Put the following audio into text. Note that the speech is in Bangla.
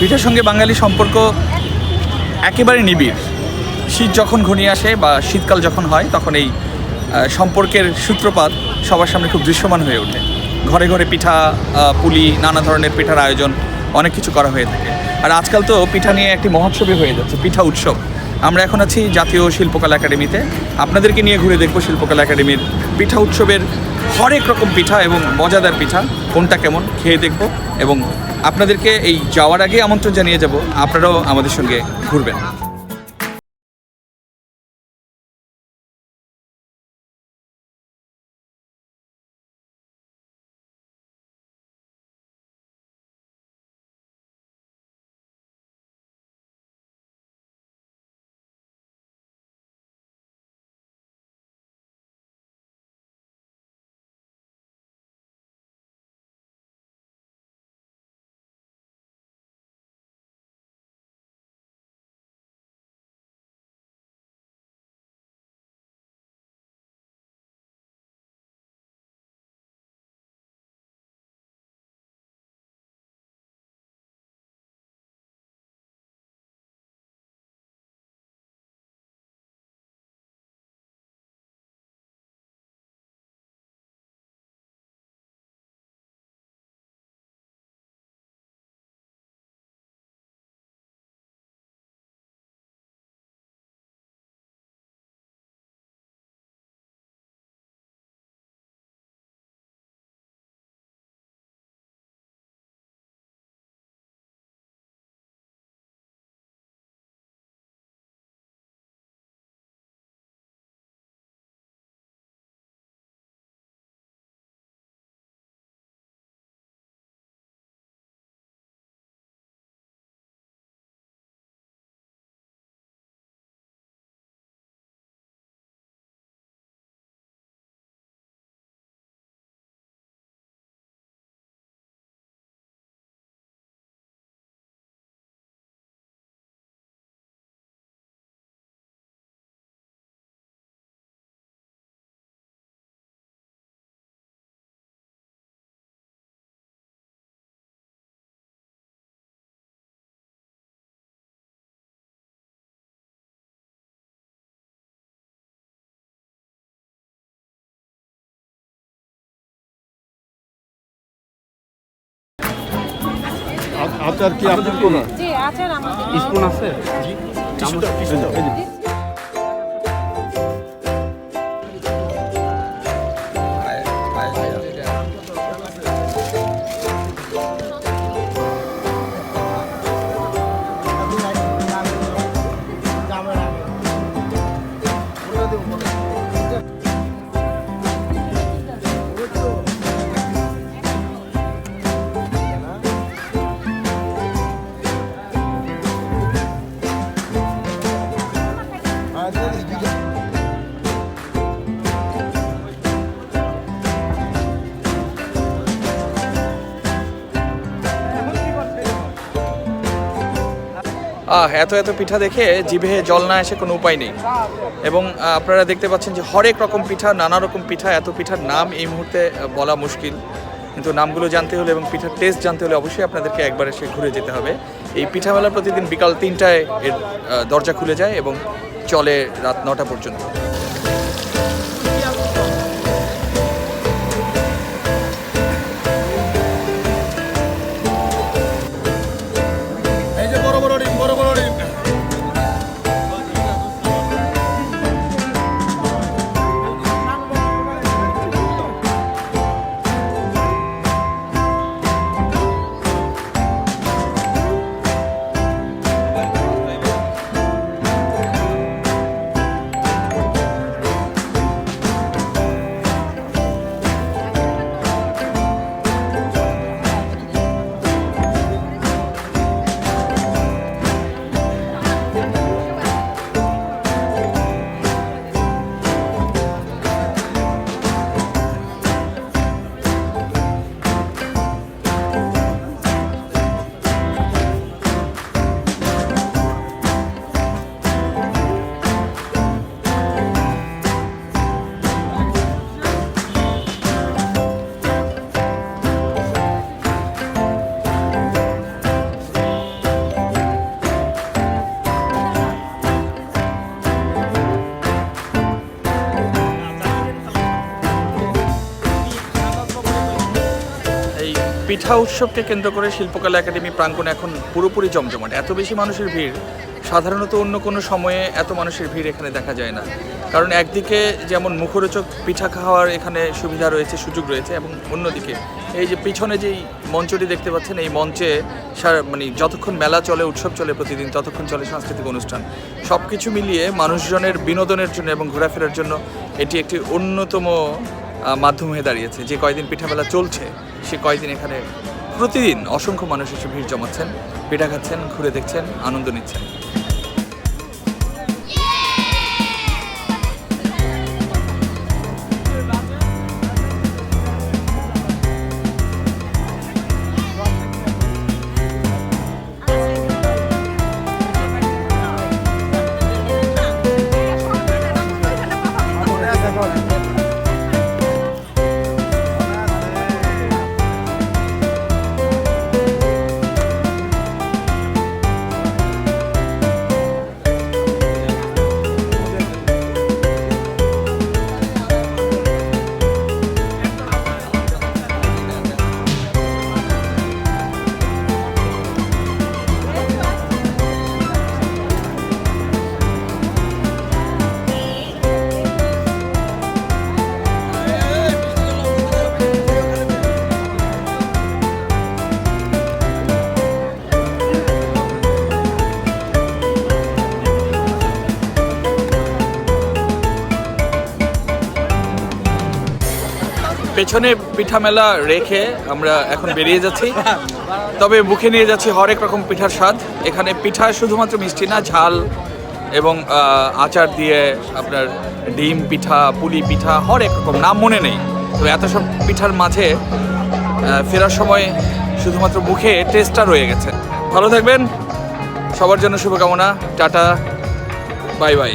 পিঠার সঙ্গে বাঙালি সম্পর্ক একেবারে নিবিড়। শীত যখন ঘনিয়ে আসে বা শীতকাল যখন হয়, তখন এই সম্পর্কের সূত্রপাত সবার সামনে খুব দৃশ্যমান হয়ে ওঠে। ঘরে ঘরে পিঠা পুলি, নানা ধরনের পিঠার আয়োজন, অনেক কিছু করা হয়ে থাকে। আর আজকাল তো পিঠা নিয়ে একটি মহোৎসবই হয়ে যাচ্ছে, পিঠা উৎসব। আমরা এখন আছি জাতীয় শিল্পকলা একাডেমিতে। আপনাদেরকে নিয়ে ঘুরে দেখব শিল্পকলা একাডেমির পিঠা উৎসবের হরেক রকম পিঠা এবং মজাদার পিঠা, কোনটা কেমন, খেয়ে দেখব এবং আপনাদেরকে এই যাওয়ার আগে আমন্ত্রণ জানিয়ে যাব। আপনারাও আমাদের সঙ্গে ঘুরবেন। আচার কি আপনার কোন? জি আচার আমাদের স্পুন আছে? আহ এত এত পিঠা দেখে জিভে জল না এসে কোনো উপায় নেই। এবং আপনারা দেখতে পাচ্ছেন যে হরেক রকম পিঠা, নানা রকম পিঠা, এত পিঠার নাম এই মুহূর্তে বলা মুশকিল। কিন্তু নামগুলো জানতে হলে এবং পিঠার টেস্ট জানতে হলে অবশ্যই আপনাদেরকে একবার এসে ঘুরে যেতে হবে। এই পিঠা মেলা প্রতিদিন বিকাল তিনটায় এর দরজা খুলে যায় এবং চলে রাত নটা পর্যন্ত। পিঠা উৎসবকে কেন্দ্র করে শিল্পকলা একাডেমি প্রাঙ্গণ এখন পুরোপুরি জমজমাট। এত বেশি মানুষের ভিড়, সাধারণত অন্য কোনো সময়ে এত মানুষের ভিড় এখানে দেখা যায় না। কারণ একদিকে যেমন মুখরোচক পিঠা খাওয়ার এখানে সুবিধা রয়েছে, সুযোগ রয়েছে এবং অন্যদিকে এই যে পিছনে যেই মঞ্চটি দেখতে পাচ্ছেন, এই মঞ্চে সারা- মানে যতক্ষণ মেলা চলে, উৎসব চলে প্রতিদিন, ততক্ষণ চলে সাংস্কৃতিক অনুষ্ঠান। সব কিছু মিলিয়ে মানুষজনের বিনোদনের জন্য এবং ঘোরাফেরার জন্য এটি একটি অন্যতম মাধ্যম হয়ে দাঁড়িয়েছে। যে কয়দিন পিঠাবেলা চলছে, সে কয়দিন এখানে প্রতিদিন অসংখ্য মানুষ এসে ভিড় জমাচ্ছেন, পিঠা খাচ্ছেন, ঘুরে দেখছেন, আনন্দ নিচ্ছেন। পেছনে পিঠা মেলা রেখে আমরা এখন বেরিয়ে যাচ্ছি। তবে মুখে নিয়ে যাচ্ছি হরেক রকম পিঠার স্বাদ। এখানে পিঠা শুধুমাত্র মিষ্টি না, ঝাল এবং আচার দিয়ে আপনার ডিম পিঠা, পুলি পিঠা, হরেক রকম, নাম মনে নেই। তো এত সব পিঠার মাঝে ফেরার সময় শুধুমাত্র মুখে টেস্টটা রয়ে গেছে। ভালো থাকবেন। সবার জন্য শুভকামনা। টাটা। Bye bye.